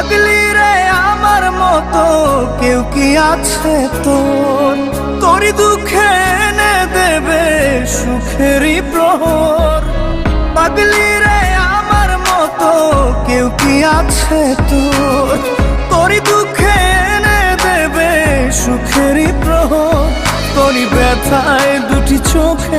পাগলি রে আমার মতো, কেউ কি আছে তোর? তোরই দুঃখে এনে দেবে সুখেরই প্রহর। পাগলি রে আমার মতো, কেউ কি আছে তোর? তোরই দুঃখে এনে দেবে সুখেরই প্রহর। তোরই ব্যথায় দুটি চোখে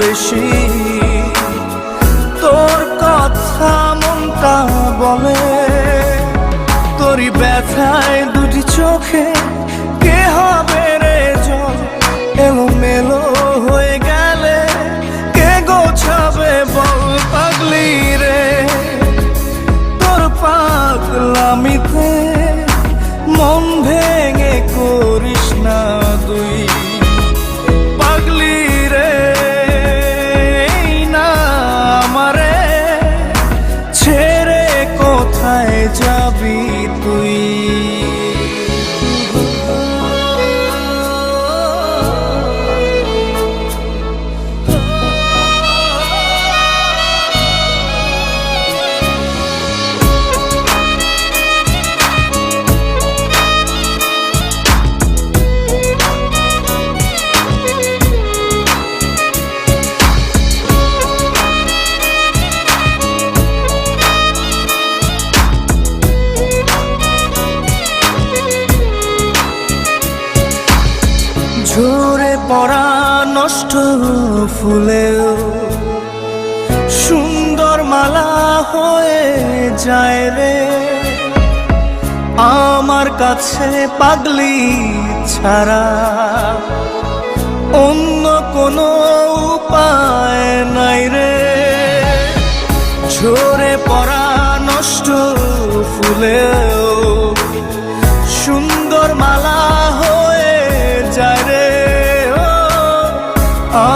বেশি। তোর কথা মনটা বলে তোরই ব্যথায় দুটি চোখে কে হবে পড়া নষ্ট ফুলেও সুন্দর মালা হয়ে যায় রে। আমার কাছে পাগলি ছাড়া অন্য কোনো উপায় নাই রে। ঝরে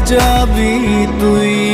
যাবি তুই?